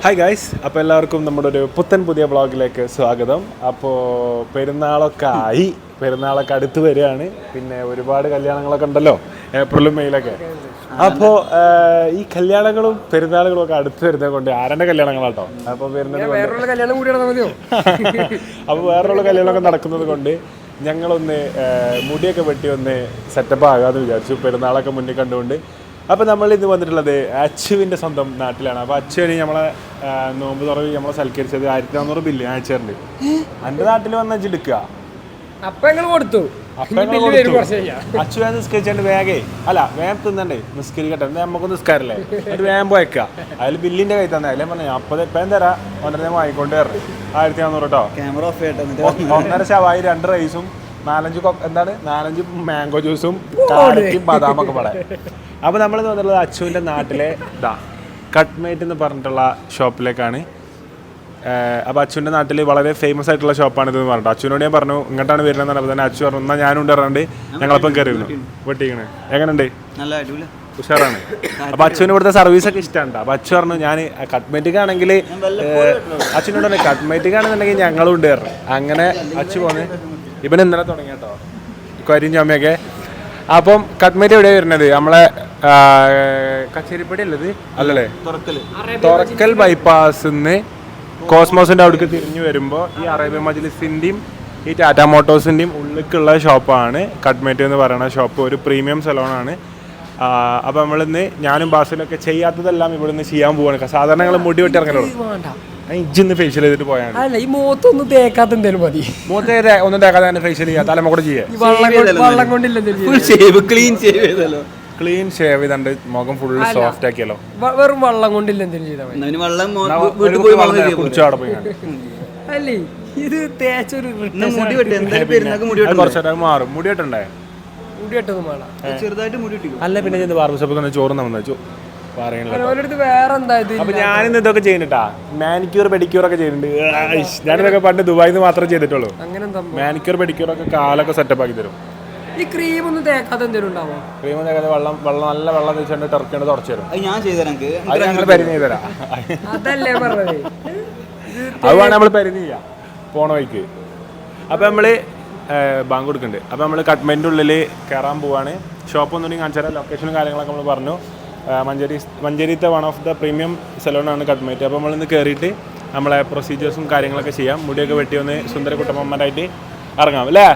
Hi guys അപ്പോൾ എല്ലാവർക്കും നമ്മുടെ ഒരു പുത്തൻ പുതിയ ബ്ലോഗിലേക്ക് സ്വാഗതം. അപ്പോൾ പെരുന്നാളൊക്കെ ആയി. പെരുന്നാളൊക്കെ അടുത്ത് വരികയാണ്. പിന്നെ ഒരുപാട് കല്യാണങ്ങളൊക്കെ ഉണ്ടല്ലോ ഏപ്രിലും മെയിലൊക്കെ. അപ്പോൾ ഈ കല്യാണങ്ങളും പെരുന്നാളുകളും ഒക്കെ അടുത്ത് വരുന്നത് കൊണ്ട് ആരുടെ കല്യാണങ്ങളാട്ടോ? അപ്പോൾ വരുന്നത് വേറൊരു അപ്പോൾ വേറെയുള്ള കല്യാണമൊക്കെ നടക്കുന്നത് കൊണ്ട് ഞങ്ങളൊന്ന് മുടിയൊക്കെ വെട്ടി ഒന്ന് സെറ്റപ്പ് ആകാമെന്ന് വിചാരിച്ചു. പെരുന്നാളൊക്കെ മുന്നിൽ കണ്ടുകൊണ്ട് അപ്പോൾ നമ്മൾ ഇന്ന് വന്നിട്ടുള്ളത് അച്ചുവിന്റെ സ്വന്തം നാട്ടിലാണ്. അപ്പോൾ അച്ചുവിന് നമ്മളെ നോമ്പ് തുറവി നമ്മളെ സൽക്കരിച്ചത് ആയിരത്തി നാന്നൂറ് ബില്ല് അയച്ചിട്ടുണ്ട്. എന്റെ നാട്ടിൽ വന്ന അച്ചെടുക്കുക എടുക്കുക. അപ്പം ഞങ്ങൾ ബില്ല് വരും കൊടുത്തു. അച്ചു വേഗം നിസ്കരിച്ചോണ്ട് വേഗേ. അല്ല വേഗം തിന്നണ്ടേ. നിസ്കരിക്കട്ടെ. നമുക്ക് നിസ്കാരല്ലേ? എന്നിട്ട് വേഗം പോയക്ക അതിൽ ബില്ലിന്റെ കൈ തന്നെ. അതിലെ പറഞ്ഞു അപ്പൊ ഇപ്പം തരാം ഒന്നര വാങ്ങിക്കൊണ്ട് വരണം ആയിരത്തി നാന്നൂറ് കേട്ടോ ഒന്നര ശവായി രണ്ട് റൈസും നാലഞ്ച് എന്താണ്? നാലഞ്ച് മാംഗോ ജ്യൂസും കാരറ്റും ഒക്കെ പാടെ. അപ്പോൾ നമ്മൾ വന്നിട്ടുള്ളത് അച്ചുവിന്റെ നാട്ടിലെ ഇതാ കട്ട്മേറ്റ് എന്ന് പറഞ്ഞിട്ടുള്ള ഷോപ്പിലേക്കാണ്. അപ്പോൾ അച്ഛന്റെ നാട്ടിൽ വളരെ ഫേമസ് ആയിട്ടുള്ള ഷോപ്പാണ് ഇതെന്ന് പറഞ്ഞിട്ട്. അച്ഛനോട് ഞാൻ പറഞ്ഞു ഇങ്ങോട്ടാണ് വരുന്നത് പറഞ്ഞപ്പോൾ തന്നെ അച്ഛൻ പറഞ്ഞു എന്നാൽ ഞാനും ഉണ്ട് പറഞ്ഞിട്ട് ഞങ്ങളപ്പം കയറിയിരുന്നു വെട്ടിക്കണേ. എങ്ങനെയുണ്ട്? നല്ല അടിപൊളി ഉഷാറാണ്. അപ്പൊ അച്ഛന് ഇവിടുത്തെ സർവീസ് ഒക്കെ ഇഷ്ടമാണ് അപ്പൊ അച്ഛൻ പറഞ്ഞു ഞാൻ കട്ട്മേറ്റിക് ആണെങ്കിൽ അച്ഛനോട് കട്ട്മേറ്റിക് ആണെന്നുണ്ടെങ്കിൽ ഞങ്ങളും ഉണ്ട് പറഞ്ഞു. അങ്ങനെ അച്ഛൻ പോന്ന്. ഇവൻ ഇന്നലെ തുടങ്ങി കേട്ടോ. കരിയും ചുമയൊക്കെ അപ്പം കത്മരി എവിടെയാണ് വരുന്നത്? നമ്മളെ കച്ചേരിപ്പടി അല്ലത് അല്ലല്ലേ? തുറക്കൽ ബൈപ്പാസിന്ന് കോസ്മോസിന്റെ അവിടേക്ക് തിരിഞ്ഞു വരുമ്പോൾ ഈ അറേബ്യൻ മജ്ലിസിന്റെയും ഈ ടാറ്റ മോട്ടോഴ്സിന്റെയും ഉള്ളിലേക്കുള്ള ഷോപ്പാണ് കട്ട്മേറ്റ് എന്ന് പറയുന്ന ഷോപ്പ്. ഒരു പ്രീമിയം സലോണാണ്. അപ്പോൾ നമ്മളിന്ന് ഞാനും ബാസിലൊക്കെ ചെയ്യാത്തതെല്ലാം ഇവിടുന്ന് ചെയ്യാൻ പോവാണ്. സാധാരണ ഞങ്ങൾ മുടി വെട്ടി ഇജ്ജിന്ന് ഫേഷ്യൽ ചെയ്തിട്ട് പോയാണ് അല്ല ഈ മുഖത്തൊന്നും തേക്കാത്ത എന്തേലും മതി. മൂത്ത ഒന്നും തേക്കാതെ തന്നെ ഫേഷ്യൽ ചെയ്യാം. തലമ കൂടെ ചെയ്യാം. ഈ വള്ളം കൊണ്ട് വള്ളം കൊണ്ടില്ല എന്തേലും ഫുൾ ഷേവ് ക്ലീൻ ഷേവ് ചെയ്തല്ലോ. ക്ലീൻ ഷേവ് ചെയ്തണ്ട്. മുഖം ഫുൾ സോഫ്റ്റ് ആക്കിയല്ലോ. വ- വെറും വള്ളം കൊണ്ടില്ല എന്തെങ്കിലും ചെയ്താൽ മതി. അതിന് വെള്ളം മോ- എന്നാ വീട്ടിൽ ഒരു പോയി കുപ്പി വെള്ളം വെള്ളം കയറിയാ കുടിച്ചു അവിടെ പോയി കണ്ട്. അല്ലേ? ഇത് തേച്ചൊരു എന്നാ മുടി വെട്ടി എന്തായാലും പെരുന്നാൾക്ക് മുടി അത്? കുറച്ചേരം മാറും. മുടി വെട്ടണ്ടേ? മുടി കെട്ടൊന്നും വേണം ചെറുതായിട്ട് മുടി വെട്ടിക്കും? അല്ല പിന്നെ ചെന്ന് ബാർബർ ഷോപ്പ് ചോറ് നമ്മൾ പറയണില്ല വേറെ എന്താ അപ്പൊ ഞാനിന്ന് ഇതൊക്കെ ചെയ്യുന്നുട്ടാ മാനിക്യൂർ പെഡിക്യൂർ ഒക്കെ ചെയ്യുന്നുണ്ട്. ഞാനിതൊക്കെ പണ്ട് ദുബായിൽ നിന്ന് മാത്രമേ ചെയ്തിട്ടുള്ളൂ. അങ്ങനെ മാനിക്യൂർ പെഡിക്യൂർ ഒക്കെ കാലൊക്കെ സെറ്റപ്പ് ആക്കി തരും. ഈ ക്രീം ഒന്നും തേക്കാതെ എന്തെങ്കിലും ഉണ്ടാവോ? ക്രീം തേക്കാതെ വെള്ളം വെള്ളം നല്ല വെള്ളം വെച്ചുകൊണ്ട് ടർക്കിയാണ് തുടച്ചു തരും. ഞാൻ ചെയ്തുതരാം അത് ഞങ്ങൾ പരിധി തരാം. അതല്ലേ പറഞ്ഞത്. അത് വേണം നമ്മൾ പരിധി ചെയ്യാം. പോണ വഴിക്ക്. അപ്പൊ നമ്മൾ ബാങ്ക് കൊടുക്കുന്നുണ്ട്. അപ്പൊ നമ്മൾ കട്ട്മെന്റിന്റെ ഉള്ളിൽ കയറാൻ പോവാണ്. ഷോപ്പ് ഒന്നുകൂടി കാണിച്ചു തരാം ലൊക്കേഷനും കാര്യങ്ങളൊക്കെ നമ്മൾ പറഞ്ഞു. മഞ്ചേരി മഞ്ചേരിത്തെ വൺ ഓഫ് ദ പ്രീമിയം സലോണാണ് കട്ട്മേറ്റ് അപ്പോൾ നമ്മളിന്ന് കയറിയിട്ട് നമ്മളെ പ്രൊസീജിയേഴ്സും കാര്യങ്ങളൊക്കെ ചെയ്യാം. മുടിയൊക്കെ വെട്ടി ഒന്ന് സുന്ദര കുട്ടമ്മമാരായിട്ട് ഇറങ്ങാം അല്ലേ?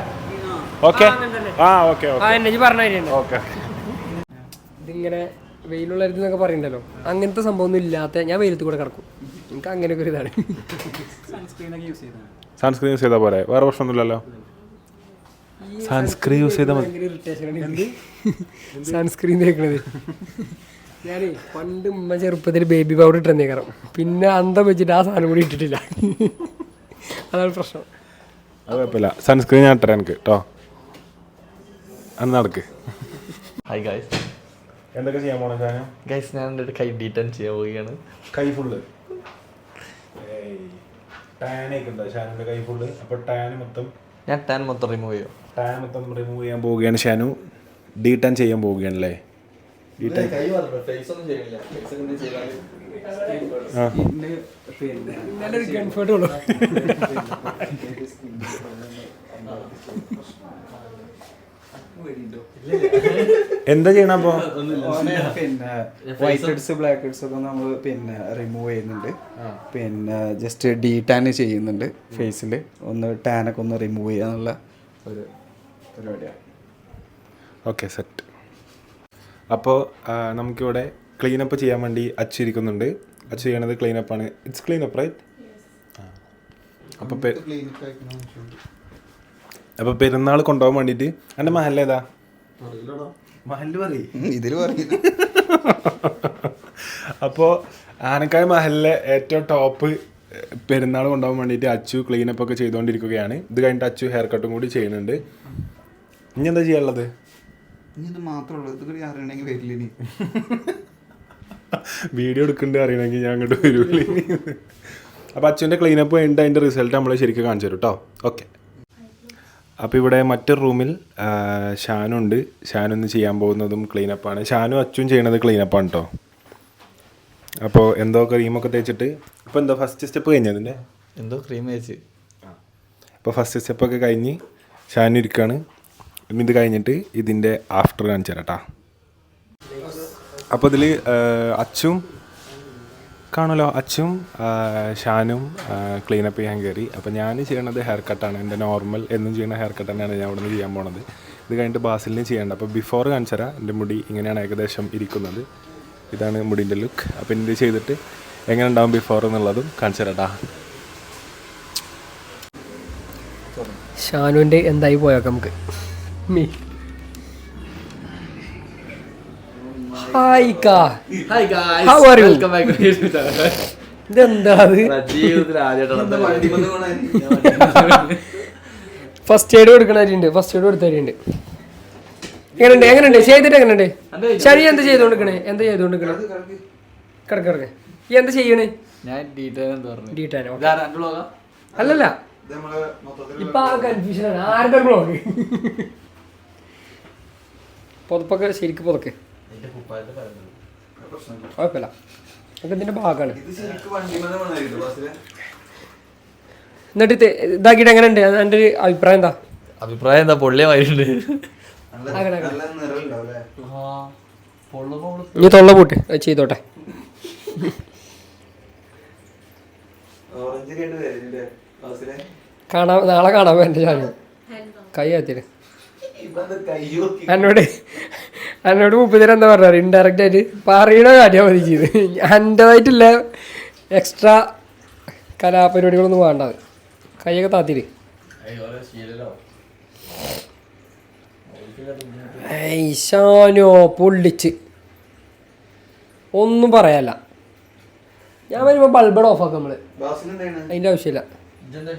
ഓക്കെ ആ ഓക്കെ ഓക്കെ ഇതിങ്ങനെ വെയിലുള്ള എന്നൊക്കെ പറയണ്ടല്ലോ. അങ്ങനത്തെ സംഭവം ഒന്നും ഇല്ലാത്ത ഞാൻ വെയിലത്ത് കൂടെ കിടക്കും. എനിക്ക് അങ്ങനെയൊക്കെ ഒരു ഇതാണ്. സൺസ്ക്രീൻ യൂസ് ചെയ്താൽ പോരെ? വേറെ പ്രശ്നമൊന്നുമില്ലല്ലോ? സൺസ്ക്രീൻ യൂസ് ചെയ്താൽ മതി. സൺസ്ക്രീൻ തേക്കണത്. ഞാനേ പണ്ട് ഉമ്മ ചെറുപ്പത്തിൽ ബേബി പൗഡർ ഇട്ടെന്നേക്കാരം പിന്നെ അന്തം വെച്ചിട്ട് ആ സാധനം കൂടി ഇട്ടിട്ടില്ല. അതാണ് പ്രശ്നം. അത് കുഴപ്പമില്ല. സൺസ്ക്രീൻ ഞാൻ ഇട്ടരാ എനിക്ക് കേട്ടോ അന്ന് നടക്ക്. ഹായ് ഗൈസ് എന്തൊക്കെ ചെയ്യാൻ പോണ സാധനം? ഗൈസ് ഞാൻ എന്റെ കൈ ഡീറ്റൻ ചെയ്യാൻ പോവുകയാണ്. കൈ ഫുള്ള് ടാനൊക്കെ ഉണ്ടോ ഷാനുവിന്റെ കൈ ഫുള്ള് അപ്പോൾ ടാൻ മൊത്തം ഞാൻ ടാൻ മൊത്തം റിമൂവ് ചെയ്യും. ടാൻ മൊത്തം റിമൂവ് ചെയ്യാൻ പോവുകയാണ് ഷാനു. ഡി ടാൻ ചെയ്യാൻ പോവുകയാണല്ലേ? ഡി ടൈം എന്താ ചെയ്യണം. അപ്പോ? പിന്നെ വൈറ്റ് ഹെഡ്സ് ബ്ലാക്ക് ഹെഡ്സ് ഒക്കെ നമ്മൾ പിന്നെ റിമൂവ് ചെയ്യുന്നുണ്ട്. പിന്നെ ജസ്റ്റ് ഡീ ടാൻ ചെയ്യുന്നുണ്ട് ഫേസിൽ ഒന്ന് ടാനൊക്കെ ഒന്ന് റിമൂവ് ചെയ്യാന്നുള്ള ഒരു പരിപാടിയാണ്. ഓക്കെ സെറ്റ് അപ്പോൾ നമുക്കിവിടെ ക്ലീനപ്പ് ചെയ്യാൻ വേണ്ടി അച്ചു ഇരിക്കുന്നുണ്ട്. അച്ചു ചെയ്യണത് ക്ലീനപ്പാണ് ഇറ്റ്സ് ക്ലീനപ്പ് റൈറ്റ് അപ്പോൾ അപ്പോൾ പെരുന്നാൾ കൊണ്ടുപോകാൻ വേണ്ടിയിട്ട് എന്റെ മഹൽ ഏതാ? മഹൽ പറയും. ഇതിൽ പറയും. അപ്പോൾ ആനക്കായ മഹലിലെ ഏറ്റവും ടോപ്പ് പെരുന്നാൾ കൊണ്ടുപോകാൻ വേണ്ടിയിട്ട് അച്ചു ക്ലീനപ്പ് ഒക്കെ ചെയ്തുകൊണ്ടിരിക്കുകയാണ്. ഇത് കഴിഞ്ഞിട്ട് അച്ചു ഹെയർ കട്ടും കൂടി ചെയ്യുന്നുണ്ട്. ഇനി എന്താ ചെയ്യാനുള്ളത്? ഇനി ഇത് മാത്രമേ ഉള്ളൂ. ഇത് കൂടി അറിയണമെങ്കിൽ വരില്ല ഇനി. വീഡിയോ എടുക്കണ്ടേ അറിയണമെങ്കിൽ ഞാൻ അങ്ങോട്ട് വരുള്ളൂ അപ്പോൾ അച്ഛന്റെ ക്ലീനപ്പ് കഴിഞ്ഞിട്ട് അതിന്റെ റിസൾട്ട് നമ്മൾ ശരിക്കും കാണിച്ചു തരും കേട്ടോ ഓക്കെ അപ്പോൾ ഇവിടെ മറ്റൊരു റൂമിൽ ഷാനുണ്ട്. ഷാനൊന്ന് ഒന്ന് ചെയ്യാൻ പോകുന്നതും ക്ലീനപ്പാണ് ഷാനു അച്ചും ചെയ്യണത് ക്ലീനപ്പാണ് കേട്ടോ അപ്പോൾ എന്തോ ക്രീമൊക്കെ തേച്ചിട്ട്? ഇപ്പോൾ എന്തോ ഫസ്റ്റ് സ്റ്റെപ്പ് കഴിഞ്ഞു അതിന്റെ? എന്തോ ക്രീം തേച്ച്. അപ്പോൾ ഫസ്റ്റ് സ്റ്റെപ്പൊക്കെ കഴിഞ്ഞ് ഷാനു ഇരിക്കുകയാണ് ഇത് കഴിഞ്ഞിട്ട് ഇതിന്റെ ആഫ്റ്റർ കാണിച്ചു തരാട്ടാ അപ്പോൾ ഇതിൽ അച്ചും കാണുമല്ലോ അച്ചും ഷാനും ക്ലീനപ്പ് ചെയ്യാൻ കയറി. അപ്പോൾ ഞാൻ ചെയ്യണത് ഹെയർ കട്ടാണ് എന്റെ നോർമൽ എന്നും ചെയ്യുന്ന ഹെയർ കട്ട് തന്നെയാണ് ഞാൻ അവിടുന്ന് ചെയ്യാൻ പോണത്. ഇത് കഴിഞ്ഞിട്ട് ബാസിലിന് ചെയ്യേണ്ടത് അപ്പോൾ ബിഫോർ കാണിച്ചു തരാം. എന്റെ മുടി ഇങ്ങനെയാണ് ഏകദേശം ഇരിക്കുന്നത്. ഇതാണ് മുടിന്റെ ലുക്ക് അപ്പോൾ ഇത് ചെയ്തിട്ട് എങ്ങനെ ഉണ്ടാവും ബിഫോർ എന്നുള്ളതും കാണിച്ചു തരാട്ടാ ഷാനുവിന്റെ എന്തായി പോയാക്കാം നമുക്ക്? ഹായ് കാ hi guys How are you? Welcome back ഇതെന്താ അത്? ജീവിതത്തിൽ ആദ്യമായിട്ടാണ് ഫസ്റ്റ് എയ്ഡ് കൊടുക്കണവരുണ്ട് ഫസ്റ്റ് എയ്ഡ് കൊടുത്തവരുണ്ട് എങ്ങനെയുണ്ട്? എങ്ങനെയുണ്ട്? ചെയ്തിട്ട് എങ്ങനെയുണ്ട്? ശരി എന്താ ചെയ്തോണ്ടിരിക്കണേ? എന്താ ചെയ്തോണ്ടിരിക്കണേ? കിടക്ക് കിടക്ക് ഈ എന്താ ചെയ്യണേ? ഞാൻ ഡീറ്റെയിൽ പറഞ്ഞു. ഡീറ്റാനോ ഇതാരാ എന്റെ വ്ളോഗാ അല്ലല്ല. ഇപ്പൊ ആ കൺഫ്യൂഷനാണ് ആരുടെ ബ്ലോഗ് പുതപ്പൊക്കെ ശരിക്കും പുതക്ക്. കുഴപ്പമില്ല. അതൊക്കെ ഇതിന്റെ ഭാഗമാണ് എന്നിട്ട് ഇത് ഇതാക്കിയിട്ട് എങ്ങനെയുണ്ട് എന്റെ ഒരു അഭിപ്രായം എന്താ? അഭിപ്രായം എന്താ? പൊള്ളിയമായിട്ടുണ്ട് ഇനി തൊള്ള പൂട്ട്. ചെയ്തോട്ടെ. കാണാൻ നാളെ കാണാൻ എന്റെ ചാനൽ. കൈ എത്തിയിട്ട് എന്നോട് എന്നോട് മുപ്പതിന് എന്താ പറഞ്ഞത് ഇൻഡയറക്റ്റ് ആയിട്ട് പറയണ കാര്യം മതി ചെയ്ത് എന്റെതായിട്ടില്ല എക്സ്ട്രാ കലാപരിപാടികളൊന്നും വേണ്ടത് കൈയൊക്കെ താത്തിര് ഐശാനോ പൊള്ളിച്ച്. ഒന്നും പറയാല്ല. ഞാൻ വരുമ്പോൾ ബൾബഡ് ഓഫ് ആക്കാം നമ്മൾ. അതിന്റെ അതിന്റെ ആവശ്യമില്ല എന്റെ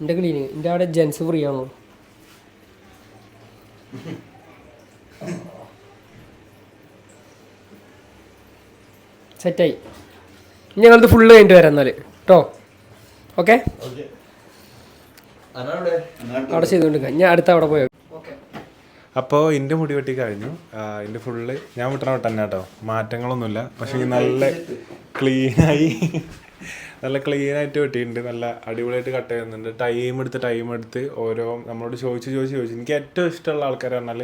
എന്റെ ക്ലീനിങ് എന്റെ അവിടെ ജെൻസ് ഫ്രീ ആണോ? സെറ്റായി. ഇനി ഞങ്ങളത് ഫുള്ള് കഴിഞ്ഞിട്ട് വരാം എന്നാൽ കേട്ടോ ഓക്കെ അവിടെ ചെയ്തുകൊണ്ട് ഞാൻ അടുത്ത അവിടെ പോയോ. ഓക്കെ അപ്പോൾ എന്റെ മുടി വെട്ടി കഴിഞ്ഞു. എന്റെ ഫുള്ള് ഞാൻ വിട്ടണ വിട്ടന്നെ കേട്ടോ. മാറ്റങ്ങളൊന്നുമില്ല. പക്ഷേ നല്ല ക്ലീനായി നല്ല ക്ലീൻ ആയിട്ട് വെട്ടിയിട്ടുണ്ട്. നല്ല അടിപൊളിയായിട്ട് കട്ട് ചെയ്യുന്നുണ്ട്. ടൈം എടുത്ത് ടൈം എടുത്ത് ഓരോ നമ്മളോട് ചോദിച്ച് ചോദിച്ച് ചോദിച്ചു. എനിക്ക് ഏറ്റവും ഇഷ്ടമുള്ള ആൾക്കാർ പറഞ്ഞാൽ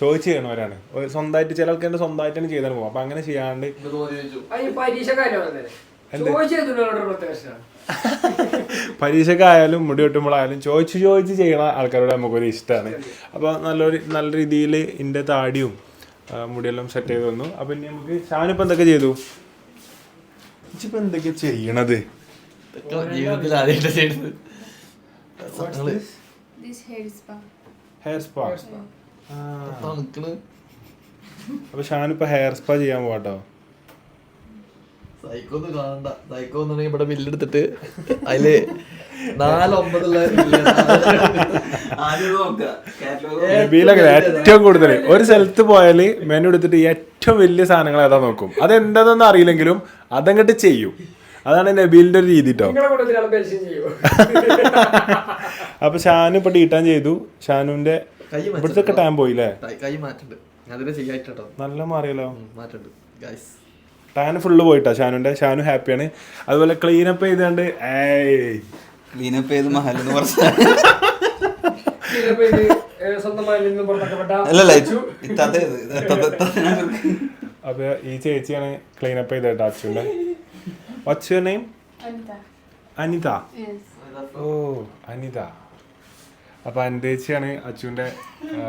ചോദിച്ച് ചെയ്യണവരാണ് സ്വന്തമായിട്ട് ചില ആൾക്കാരുടെ സ്വന്തമായിട്ട് തന്നെ ചെയ്താൽ പോകും അപ്പൊ അങ്ങനെ ചെയ്യാണ്ട് പരീക്ഷ പരീക്ഷക്കായാലും മുടി വെട്ടുമ്പോഴായാലും ചോദിച്ച് ചോദിച്ച് ചെയ്യണ ആൾക്കാരോട് നമുക്കൊരു ഇഷ്ടമാണ്. അപ്പോൾ നല്ലൊരു നല്ല രീതിയിൽ എന്റെ താടിയും മുടിയെല്ലാം സെറ്റ് ചെയ്ത് വന്നു അപ്പം ഇനി നമുക്ക് ഷാനിപ്പോൾ എന്തൊക്കെ ചെയ്തു? ഇച്ചിപ്പോൾ എന്തൊക്കെ ചെയ്യണത്? ജീവിതത്തിൽ ആദ്യമായിട്ട് ചെയ്തത് hair spa. Hair spa hair ചെയ്യാൻ പോകട്ടോ സൈക്കോ ഒന്നും കാണണ്ട സൈക്കോ എന്നുണ്ടെങ്കിൽ ഇവിടെ ബില്ലെടുത്തിട്ട് അതിൽ ഏറ്റവും കൂടുതൽ ഒരു സ്ഥലത്ത് പോയാൽ മെനു എടുത്തിട്ട് ഏറ്റവും വലിയ സാധനങ്ങൾ ഏതാ നോക്കും? അതെന്താണെന്ന് അറിയില്ലെങ്കിലും അതങ്ങോട്ട് ചെയ്യും. അതാണ് നബീലിന്റെ ഒരു രീതി കേട്ടോ അപ്പൊ ഷാനു ഇപ്പൊ ഡീട്ടാൻ ചെയ്തു. ഷാനുവിന്റെ. ഇവിടുത്തെ ഒക്കെ ടൈം പോയില്ലേ? കൈ മാറ്റുണ്ട്. അതിനെ ചെയ്യായിട്ടോ നല്ല മാറിയല്ലോ. ടാന് ടാൻ ഫുള്ള് പോയിട്ടാ ഷാനുന്റെ ഷാനു ഹാപ്പിയാണ് അതുപോലെ ക്ലീൻ അപ്പ് ചെയ്താണ്ട് ക്ലീനപ്പ് ചെയ്ത് മഹലെന്ന് പറഞ്ഞ. അപ്പൊ ഈ ചേച്ചിയാണ് ക്ലീനപ്പ് ചെയ്തേട്ടാ അച്ഛന്റെ. What's name Anita. Anita Yes. ഓ അനിത അപ്പൊ അനിതേച്ചിയാണ് അച്ചുവിന്റെ ആ,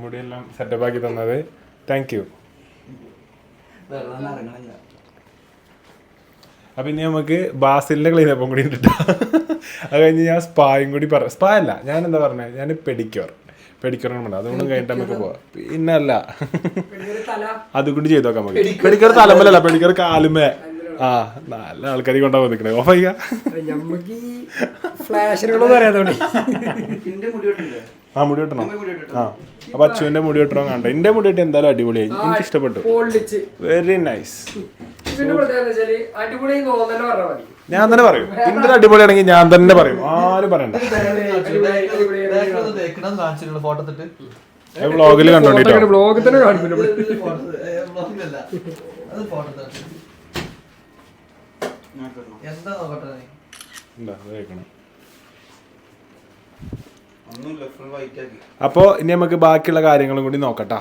മുടിയെല്ലാം സെറ്റപ്പ് ആക്കി തന്നത്. താങ്ക് യു അപ്പൊ ഇനി നമുക്ക് ബാസിലിന്റെ ക്ലീനപ്പും കൂടി ഇട്ടിട്ടാ അത് കഴിഞ്ഞ് ഞാൻ സ്പായും കൂടി പറ സ്പാ അല്ല ഞാൻ എന്താ പറഞ്ഞത് ഞാൻ പെഡിക്യൂർ പെഡിക്യൂറാണ് പറഞ്ഞത്. അതുകൊണ്ടും കഴിഞ്ഞിട്ട് നമുക്ക് പോവാം. പിന്നല്ല. തല. അതും കൂടി നമുക്ക്. പെഡിക്യൂർ തലമ്പലല്ല പെഡിക്യൂർ കാലുമേ. ആ നല്ല ആൾക്കാർ കൊണ്ടാ വന്നിക്കണേ ഓഫ് ആയിക്ക. നമുക്ക് ഈ ഫ്ലാഷുകളൊന്നും അറിയാത്തോണ്ട്. ആ മുടി വെട്ടണം. ആ അപ്പൊ അച്ചുവിന്റെ മുടി വെട്ടണം കണ്ടോ? എന്റെ മുടി വെട്ടി എന്തായാലും അടിപൊളിയായി. എനിക്ക് ഇഷ്ടപ്പെട്ടു. വെരി നൈസ് ഞാൻ തന്നെ പറയും. എന്റെ അടിപൊളിയാണെങ്കിൽ ഞാൻ തന്നെ പറയും. ആരും പറയണ്ട. ബ്ലോഗിൽ വ്ളോഗിൽ കണ്ടോണ്ടിട്ടോ? ബ്ലോഗിൽ തന്നെ കാണിക്കുന്നു വ്ളോഗിലല്ല അത് ഫോട്ടോ എന്താ നോക്കട്ടെ നീ? എന്താ അത് കഴിക്കണം ഒന്നുമില്ല ഫുൾ വൈറ്റ് ആക്കി. അപ്പോ ഇനി നമുക്ക് ബാക്കിയുള്ള കാര്യങ്ങളും കൂടി നോക്കട്ടെ.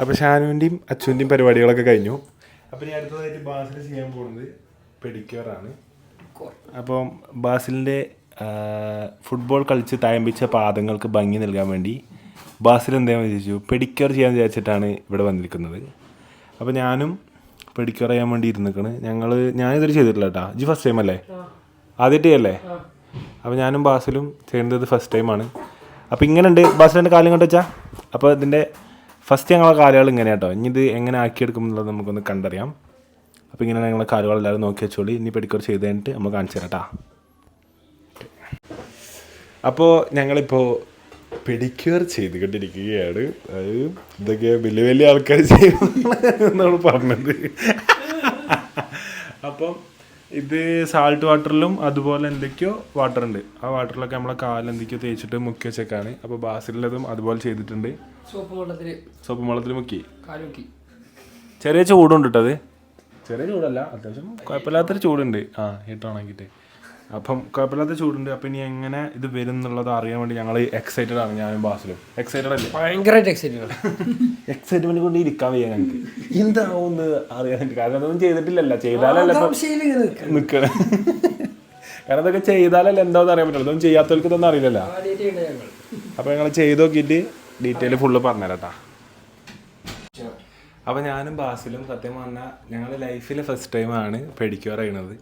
അപ്പോൾ ഷാനുവിന്റെയും അച്ഛന്റെയും പരിപാടികളൊക്കെ കഴിഞ്ഞു. അപ്പോൾ ഇനി അടുത്തതായിട്ട് ബാസിൽ ചെയ്യാൻ പോകുന്നത് പെഡിക്യൂറാണ് അപ്പം ബാസിലിന്റെ ഫുട്ബോൾ കളിച്ച് തയമ്പിച്ച പാദങ്ങൾക്ക് ഭംഗി നൽകാൻ വേണ്ടി ബാസിൽ എന്തെങ്കിലും ചോദിച്ചു പെഡിക്യൂർ ചെയ്യാൻ വിചാരിച്ചിട്ടാണ് ഇവിടെ വന്നിരിക്കുന്നത്. അപ്പോൾ ഞാനും പെഡിക്യൂർ ചെയ്യാൻ വേണ്ടി ഇരുന്നിക്കണ്. ഞങ്ങൾ ഞാനിതൊരു ചെയ്തിട്ടില്ല കേട്ടോ ജി ഫസ്റ്റ് ടൈം അല്ലേ? ആദ്യമായിട്ട് അല്ലേ അപ്പോൾ ഞാനും ബാസിലും ചെയ്യുന്നത് ഫസ്റ്റ് ടൈമാണ് അപ്പോൾ ഇങ്ങനെ ഉണ്ട് ബാസിലിന്റെ കാലം കൊണ്ട് വെച്ചാൽ അപ്പോൾ ഇതിന്റെ ഫസ്റ്റ് ഞങ്ങളെ കാലുകൾ ഇങ്ങനെ കേട്ടോ ഇനി ഇത് എങ്ങനെ ആക്കിയെടുക്കും എന്നുള്ളത് നമുക്കൊന്ന് കണ്ടറിയാം. അപ്പോൾ ഇങ്ങനെ ഞങ്ങളെ കാലുകൾ എല്ലാവരും നോക്കി വെച്ചോളി. ഇനി പെഡിക്യൂർ ചെയ്ത് കഴിഞ്ഞിട്ട് നമ്മൾ കാണിച്ചു തരാം കേട്ടോ അപ്പോൾ ഞങ്ങളിപ്പോൾ പെഡിക്യൂർ ചെയ്തുകൊണ്ടിരിക്കുകയാണ്. അത് ഇതൊക്കെ വലിയ വലിയ ആൾക്കാർ ചെയ്യുന്നതാണ് പറഞ്ഞത്. അപ്പം ഇത് സാൾട്ട് വാട്ടറിലും അതുപോലെ എന്തൊക്കെയോ വാട്ടർ ഉണ്ട്. ആ വാട്ടറിലൊക്കെ നമ്മളെ കാലിൽ എന്തൊക്കെയോ തേച്ചിട്ട് മുക്കി വെച്ചേക്കാണ്. അപ്പോൾ ബാസിലുള്ളതും അതുപോലെ ചെയ്തിട്ടുണ്ട്. സോപ്പ് വെള്ളത്തിൽ സോപ്പ് വെള്ളത്തിൽ മുക്കി. കാലുക്കി ചെറിയ ചൂടുണ്ട് കേട്ടോ അത്. ചെറിയ ചൂടല്ല അത്യാവശ്യം കുഴപ്പമില്ലാത്തൊരു ചൂടുണ്ട്. ആ ഹീറ്റാണെങ്കിട്ട് അപ്പം കുഴപ്പമില്ലാത്ത ചൂടുണ്ട്. അപ്പം ഇനി എങ്ങനെ ഇത് വരും എന്നുള്ളത് അറിയാൻ വേണ്ടി ഞങ്ങൾ എക്സൈറ്റഡ് ആണ് ഞാനും ബാസിലും. എക്സൈറ്റഡ് അല്ലേ? ഭയങ്കരമായിട്ട് എക്സൈറ്റഡ് എക്സൈറ്റ്മെന്റ് കൊണ്ട് ഇരിക്കാൻ വയ്യ ഞങ്ങൾക്ക് എന്താവുമെന്ന് അറിയാൻ കാരണം അതൊന്നും ചെയ്തിട്ടില്ലല്ലോ. ചെയ്താലല്ല നിക്കണ. കാരണം അതൊക്കെ ചെയ്താലല്ലേ എന്താന്ന് അറിയാൻ പറ്റുള്ളൂ. ഇതൊന്നും ചെയ്യാത്തവർക്ക് ഇതൊന്നും അറിയില്ലല്ലോ. അപ്പൊ ഞങ്ങൾ ചെയ്ത് നോക്കിയിട്ട് ഡീറ്റെയിൽ ഫുള്ള് പറഞ്ഞുതരാട്ടാ. അപ്പൊ ഞാനും ബാസിലും സത്യം പറഞ്ഞാൽ ഞങ്ങളുടെ ലൈഫിലെ ഫസ്റ്റ് ടൈമാണ് പെഡിക്യൂർ ചെയ്യണത്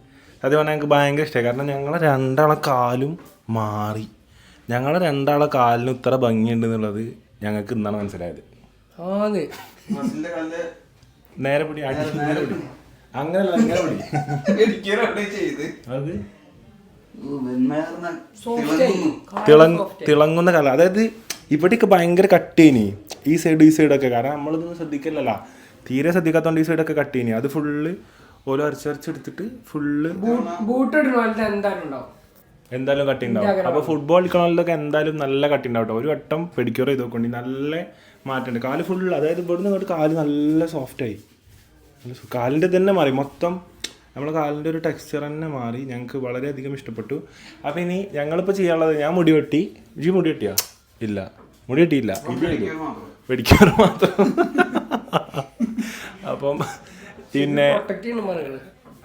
സത്യം പറഞ്ഞാൽ ഞങ്ങൾക്ക് ഭയങ്കര ഇഷ്ടമായി കാരണം ഞങ്ങളെ രണ്ടാളെ കാലും മാറി. ഞങ്ങളെ രണ്ടാളെ കാലിന് ഇത്ര ഭംഗിയുണ്ട് എന്നുള്ളത് ഞങ്ങൾക്ക് ഇന്നാണ് മനസ്സിലായത്. നേരെ പിടി അടി നേരെ പിടി. അങ്ങനല്ല പിടി. സോഫ്റ്റായി തിളങ്ങുന്നു. തിളങ്ങുന്ന കല. അതായത് ഇവിടെയൊക്കെ ഭയങ്കര കട്ടേനി. ഈ സൈഡ് ഈ സൈഡൊക്കെ കാരണം നമ്മളിതൊന്നും ശ്രദ്ധിക്കില്ലല്ലോ തീരെ ശ്രദ്ധിക്കാത്തോണ്ട് ഈ സൈഡൊക്കെ കട്ടേനി. അത് ഫുള്ള് ഓരോ അരച്ചരച്ചെടുത്തിട്ട് ഫുള്ള് ബൂട്ട് എന്തായാലും ഉണ്ടാവും. എന്തായാലും കട്ടി ഉണ്ടാവും. അപ്പൊ ഫുട്ബോൾ കളിക്കണമല്ലൊക്കെ എന്തായാലും നല്ല കട്ടി ഉണ്ടാവും ട്ടോ. ഒരു വട്ടം പെഡിക്യൂർ ചെയ്ത് നോക്കണ്ടി നല്ല മാറ്റമുണ്ട്. കാൽ ഫുള്ള് അതായത് ഇവിടുന്ന് ഇങ്ങോട്ട് കാൽ നല്ല സോഫ്റ്റ് ആയി. കാലിന്റെ കാലിന്റെ തന്നെ മാറി. മൊത്തം നമ്മളെ കാലിന്റെ ഒരു ടെക്സ്ചർ തന്നെ മാറി. ഞങ്ങൾക്ക് വളരെയധികം ഇഷ്ടപ്പെട്ടു. അപ്പം ഇനി ഞങ്ങളിപ്പോൾ ചെയ്യാനുള്ളത് ഞാൻ മുടി വെട്ടി. ജി മുടി വെട്ടിയാ? ഇല്ല. മുടി വെട്ടിയില്ല. പെടിക്കാറ് വെടിക്കാറ് മാത്രം. അപ്പം പിന്നെ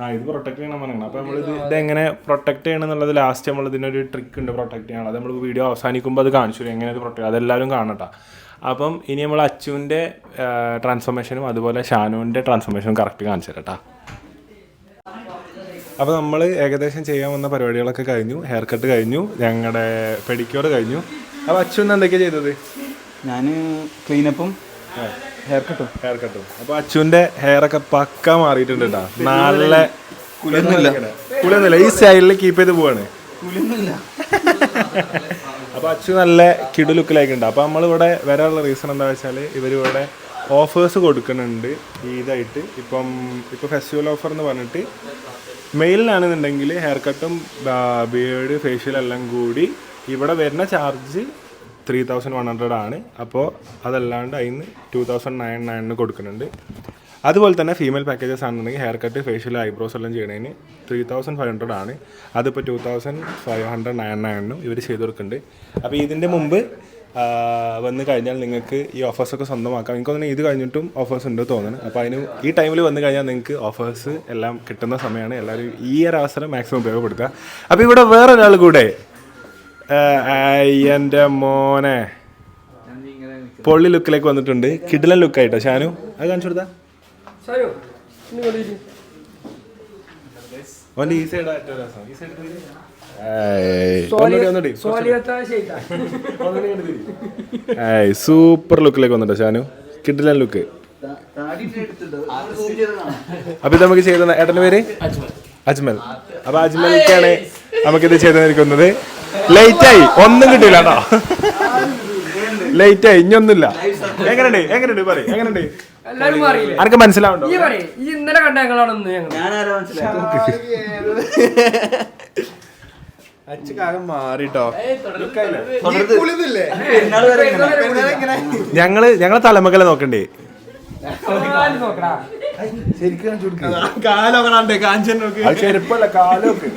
ആ ഇത് പ്രൊട്ടക്ട് ചെയ്യണം പറഞ്ഞത് അപ്പോൾ ഇത് ഇതെങ്ങനെ പ്രൊട്ടക്ട് ചെയ്യണം എന്നുള്ളത് ലാസ്റ്റ് നമ്മൾ ഇതിനൊരു ട്രിക്ക് ഉണ്ട് പ്രൊട്ടക്ട് ചെയ്യണം അത് നമ്മൾ വീഡിയോ അവസാനിക്കുമ്പോൾ അത് കാണിച്ചു തരും. എങ്ങനെ അത് പ്രൊട്ടക്ട് അതെല്ലാവരും കാണട്ടാ. അപ്പം ഇനി നമ്മൾ അച്ചുവിന്റെ ട്രാൻസ്ഫോർമേഷനും അതുപോലെ ഷാനുവിന്റെ ട്രാൻസ്ഫോർമേഷനും കറക്റ്റ് കാണിച്ചു തരട്ടാ ട്ടാ. അപ്പോൾ നമ്മൾ ഏകദേശം ചെയ്യാൻ വന്ന പരിപാടികളൊക്കെ കഴിഞ്ഞു. ഹെയർ കട്ട് കഴിഞ്ഞു. ഞങ്ങളുടെ പെഡിക്യൂർ കഴിഞ്ഞു. അപ്പോൾ ഇന്ന് എന്തൊക്കെയാണ് ചെയ്തത്? ഞാൻ ക്ലീനപ്പും ഹെയർ കട്ടും ഹെയർ കട്ടും അപ്പോൾ അച്ചുവിന്റെ ഹെയർ ഒക്കെ പക്ക മാറിയിട്ടുണ്ട് കേട്ടോ നല്ല കുളിയൊന്നുമില്ല കുളിയൊന്നുമില്ല ഈ സ്റ്റൈലിൽ കീപ്പ് ചെയ്ത് പോവാണ്. കുളിയൊന്നുമില്ല അപ്പോൾ അച്ചു നല്ല കിടു ലുക്കിലായിട്ടുണ്ട് അപ്പൊ നമ്മളിവിടെ വരാനുള്ള റീസൺ എന്താ വെച്ചാൽ ഇവരിവിടെ ഓഫേഴ്സ് കൊടുക്കുന്നുണ്ട് ഈദായിട്ട് ഇപ്പം ഇപ്പോൾ ഫെസ്റ്റിവൽ ഓഫർ എന്ന് പറഞ്ഞിട്ട് മെയിലിനാണെന്നുണ്ടെങ്കിൽ ഹെയർ കട്ടും ബിയേഡ് ഫേഷ്യൽ എല്ലാം കൂടി ഇവിടെ വരുന്ന charge three thousand one hundred ആണ്. അപ്പോൾ അതല്ലാണ്ട് അതിന് ടു തൗസൻഡ് നയൻ നയനിന് കൊടുക്കുന്നുണ്ട്. അതുപോലെ തന്നെ ഫീമെയിൽ പാക്കേജസ് ആണെന്നുണ്ടെങ്കിൽ ഹെയർ കട്ട് ഫേഷ്യൽ ഐബ്രോസ് എല്ലാം ചെയ്യണതിന് ത്രീ തൗസൻഡ് ഫൈവ് ഹൺഡ്രഡ് ആണ്. അതിപ്പോൾ two thousand five hundred nine നയനും ഇവർ ചെയ്ത് കൊടുക്കുന്നുണ്ട്. അപ്പോൾ ഇതിന്റെ മുമ്പ് വന്ന് കഴിഞ്ഞാൽ നിങ്ങൾക്ക് ഈ ഓഫേഴ്സൊക്കെ സ്വന്തമാക്കാം. നിങ്ങൾക്ക് തോന്നുന്നു ഇത് കഴിഞ്ഞിട്ടും ഓഫേഴ്സ് ഉണ്ട് തോന്നുന്നു. അപ്പോൾ അതിന് ഈ ടൈമിൽ വന്ന് കഴിഞ്ഞാൽ നിങ്ങൾക്ക് ഓഫേഴ്സ് എല്ലാം കിട്ടുന്ന സമയമാണ്. എല്ലാവരും ഈ ഒരു അവസരം മാക്സിമം ഉപയോഗപ്പെടുത്തുക. അപ്പോൾ ഇവിടെ വേറൊരാൾ കൂടെ എന്റെ മോനെ. പൊള്ളി ലുക്കിലേക്ക് വന്നിട്ടുണ്ട്. കിഡിലൻ ലുക്കായിട്ടോ ഷാനു? അത് കാണിച്ചു കൊടുത്താ? ഓന്റെ ഈ സൈഡാ ഏറ്റവും രസം. ഈ സൈഡ് സൂപ്പർ ലുക്കിലേക്ക് വന്നിട്ടോ ഷാനു? കിഡ്ലൻ ലുക്ക് അപ്പൊ ഇത് നമുക്ക് ചെയ്ത ഏട്ടന്റെ പേര്? അജ്മൽ. അപ്പൊ അജ്മലിക്കാണ് നമുക്കിത് ചെയ്തു നിൽക്കുന്നത് ലേറ്റ് ആയി. ഒന്നും കിട്ടില്ല കേട്ടോ. ലേറ്റ് ആയി. ഇനിയൊന്നുമില്ല എങ്ങനെയുണ്ട്? എങ്ങനെയുണ്ട്? പറയും. എങ്ങനെയുണ്ട്? അനക്ക് മനസ്സിലാവുണ്ടോ? ഇന്നലെ കണ്ട ഞങ്ങളാണെന്ന് അച്ഛക്കാകെ മാറിട്ടോ. ഞങ്ങൾ ഞങ്ങളെ തലമക്കളെ നോക്കണ്ടേ? നോക്കടാ. ശരിക്കും കാലൊക്കെ കണ്ടേ നോക്കി ചെരുപ്പല്ല കാലൊക്കെ.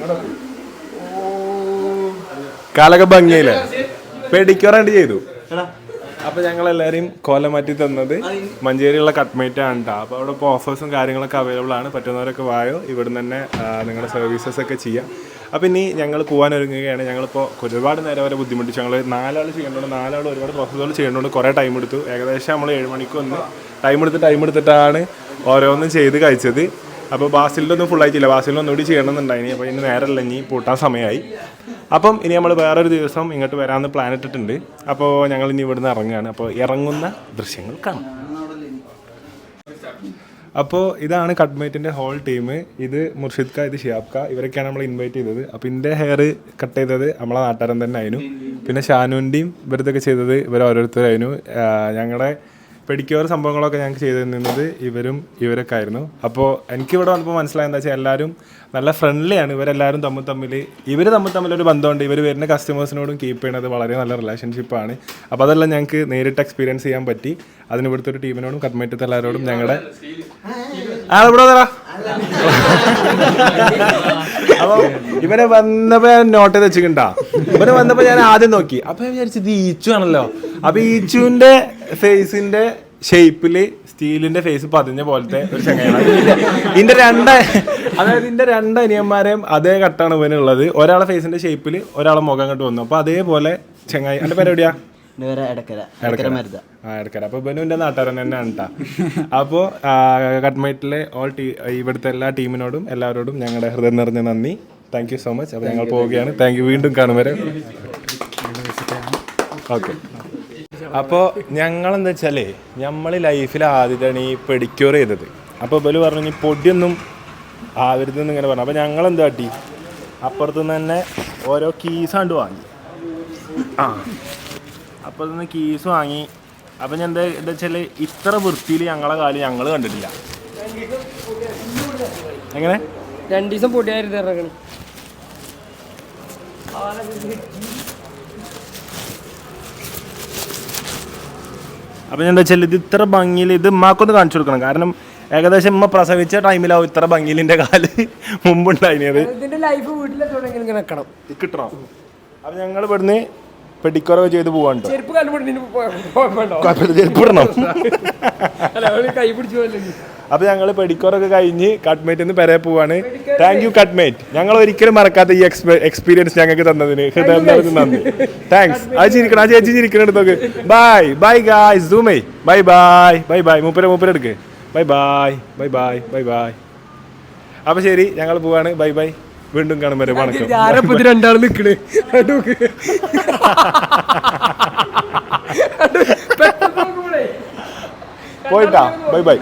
കാലൊക്കെ ഭംഗിയില്ലേ? പെഡിക്യൂറായിട്ട് ചെയ്തു. അപ്പൊ ഞങ്ങൾ എല്ലാരെയും കോല മാറ്റി തന്നത് മഞ്ചേരിയുള്ള കട്ട്മേറ്റ് ആണ് കേട്ടോ അപ്പോൾ അവിടെ ഇപ്പോൾ ഓഫേഴ്സും കാര്യങ്ങളൊക്കെ അവൈലബിൾ ആണ്. പറ്റുന്നവരൊക്കെ വായോ. ഇവിടുന്ന് തന്നെ നിങ്ങളുടെ സർവീസസ് ഒക്കെ ചെയ്യാം. അപ്പം ഇനി ഞങ്ങൾ പോകാൻ ഒരുങ്ങുകയാണ്. ഞങ്ങളിപ്പോൾ ഒരുപാട് നേരം വരെ ബുദ്ധിമുട്ടിച്ചു. ഞങ്ങൾ നാലാൾ ചെയ്യേണ്ടതുകൊണ്ട് നാലാൾ ഒരുപാട് പ്രോസസ്സുകൾ ചെയ്യേണ്ടതുകൊണ്ട് കുറേ ടൈം എടുത്തു. ഏകദേശം നമ്മൾ ഏഴ് മണിക്ക് വന്ന് ടൈം എടുത്ത് ടൈം എടുത്തിട്ടാണ് ഓരോന്നും ചെയ്ത് കഴിച്ചത്. അപ്പോൾ ബാസിലൊന്നും ഫുൾ ആയിട്ടില്ല. ബാസിലൊന്നും കൂടി ചെയ്യണമെന്നുണ്ടായിനി. അപ്പോൾ ഇനി നേരമല്ല ഇനി പൂട്ടാൻ സമയമായി. അപ്പം ഇനി നമ്മൾ വേറൊരു ദിവസം ഇങ്ങോട്ട് വരാമെന്ന് പ്ലാൻ ഇട്ടിട്ടുണ്ട്. അപ്പോൾ ഞങ്ങൾ ഇനി ഇവിടുന്ന് ഇറങ്ങുകയാണ് അപ്പോൾ ഇറങ്ങുന്ന ദൃശ്യങ്ങൾ കാണാം. അപ്പോൾ ഇതാണ് കട്ട്മേറ്റിന്റെ ഹോൾ ടീം ഇത് മുർഷിദ് ക ഇത് ഷിയാബ് ക ഇവരൊക്കെയാണ് നമ്മൾ ഇൻവൈറ്റ് ചെയ്തത്. അപ്പോൾ ഇതിന്റെ ഹെയർ കട്ട് ചെയ്തത് നമ്മളെ നാട്ടുകാരൻ തന്നെ ആയിരുന്നു. പിന്നെ ഷാനുവിന്റെയും ഇവരതൊക്കെ ചെയ്തത് ഇവർ ഓരോരുത്തരായിരുന്നു. ഞങ്ങളുടെ പെഡിക്യൂർ സംഭവങ്ങളൊക്കെ ഞങ്ങൾക്ക് ചെയ്തു തന്നിരുന്നത് ഇവരും ഇവരൊക്കെ ആയിരുന്നു. അപ്പോൾ എനിക്കിവിടെ വന്നപ്പോൾ മനസ്സിലായെന്താ വെച്ചാൽ എല്ലാവരും നല്ല ഫ്രണ്ട്ലിയാണ് ഇവരെല്ലാവരും തമ്മിൽ തമ്മിൽ ഇവർ തമ്മിൽ തമ്മിലൊരു ബന്ധമുണ്ട്. ഇവർ വരുന്ന കസ്റ്റമേഴ്സിനോടും കീപ്പ് ചെയ്യണത് വളരെ നല്ല റിലേഷൻഷിപ്പാണ് അപ്പോൾ അതെല്ലാം ഞങ്ങൾക്ക് നേരിട്ട് എക്സ്പീരിയൻസ് ചെയ്യാൻ പറ്റി. അതിന് ഇവിടുത്തെ ഒരു ടീമിനോടും കമ്മിറ്റത്തെ എല്ലാവരോടും ഞങ്ങളുടെ ആ ഇവിടെ തരാ അപ്പൊ ഇവനെ വന്നപ്പോ ഞാൻ നോട്ട് ചെയ്ത് വെച്ചിട്ടുണ്ടാ. ഇവനെ വന്നപ്പോ ഞാൻ ആദ്യം നോക്കി. അപ്പൊ വിചാരിച്ചത് ഈച്ചു ആണല്ലോ അപ്പൊ ഈച്ചുവിന്റെ ഫേസിന്റെ ഷേപ്പിൽ സ്റ്റീലിന്റെ ഫേസ് പതിഞ്ഞ പോലത്തെ ഒരു ചങ്ങയാണ് ഇതിന്റെ രണ്ട് അതായത് ഇതിന്റെ രണ്ട് അനിയന്മാരെയും അതേ കട്ടാണ് ഇവനുള്ളത്. ഒരാളെ ഫേസിന്റെ ഷേപ്പിൽ ഒരാളെ മുഖം കണ്ട് വന്നു. അപ്പൊ അതേപോലെ ചങ്ങായി എന്റെ പേരെവിടെയാ എടക്കര. നാട്ടുകാരൻ തന്നെയാണ് കേട്ടാ അപ്പോ കട്ട്മൈറ്റിലെ ഓൾ ടീ ഇവിടുത്തെ എല്ലാ ടീമിനോടും എല്ലാവരോടും ഞങ്ങളുടെ ഹൃദയം നിറഞ്ഞ നന്ദി. താങ്ക് യു സോ മച്ച് അപ്പൊ ഞങ്ങൾ പോവുകയാണ്. താങ്ക് യു വീണ്ടും കാണും വരെ. ഓക്കെ അപ്പോൾ ഞങ്ങൾ എന്താ വെച്ചാലേ നമ്മൾ ലൈഫിൽ ആദ്യമായിട്ടാണ് ഈ പെഡിക്യൂർ ചെയ്തത്. അപ്പോൾ ബലു പറഞ്ഞു ഇനി പൊടിയൊന്നും ആവരുതെന്ന് ഇങ്ങനെ പറഞ്ഞു. അപ്പോൾ ഞങ്ങൾ എന്താ കാട്ടി? അപ്പുറത്തുനിന്ന് തന്നെ ഓരോ കീസ് കണ്ട് വാങ്ങി. ആ. അപ്പുറത്തു നിന്ന് കീസ് വാങ്ങി. അപ്പം ഞാൻ എന്താ എന്താ വെച്ചാൽ ഇത്ര വൃത്തിയിൽ ഞങ്ങളെ കാൽ ഞങ്ങൾ കണ്ടിട്ടില്ല. എങ്ങനെ? രണ്ടു ദിവസം പൊടിയായിരുന്നു ഇറങ്ങണം. അപ്പം ഞാൻ എന്താ വെച്ചാൽ ഇത് ഇത്ര ഭംഗിയിൽ ഇത് ഉമ്മാക്കൊന്ന് കാണിച്ചു കൊടുക്കണം. കാരണം ഏകദേശം ഉമ്മ പ്രസവിച്ച ടൈമിലാവും ഇത്ര ഭംഗിയിൽ എന്റെ കാൽ മുമ്പുണ്ടായിരുന്നത് ഇതിന്റെ ലൈഫ് വീട്ടിലെത്തുണ്ടെങ്കിൽ കിട്ടണോ. അപ്പം ഞങ്ങൾ ഇവിടുന്ന് പെഡിക്കോറൊക്കെ ചെയ്ത് പോവാണ്ടോ? ചെരുപ്പ് കൈ പിടിച്ചു അപ്പൊ ഞങ്ങൾ പെഡിക്കോറൊക്കെ കഴിഞ്ഞ് കട്ട്മേറ്റ് ഒന്ന് പെരയെ പോവാണ്. താങ്ക് യു കട്ട്മേറ്റ് ഞങ്ങൾ ഒരിക്കലും മറക്കാത്ത ഈ എക്സ്പീരിയൻസ് ഞങ്ങൾക്ക് തന്നതിന്. ഹൃദയം നിറഞ്ഞ നന്ദി. താങ്ക്സ് ആ ചിരിക്കണം ആ ചേച്ചി ചിരിക്കണം എടുത്തോക്ക് ബൈ ബൈ ഗായ് സൂമേ ബൈ ബൈ ബൈ ബൈ മൂപ്പര മൂപ്പര എടുക്ക്. Bye bye bye bye bye bye അപ്പൊ ശരി ഞങ്ങൾ പോവാണ്. ബൈ ബൈ വീണ്ടും കാണും വരെ. വണക്കം. ആരപ്പത്തി രണ്ടാൾ നിൽക്കണേ പോയിട്ടാ. Bye bye.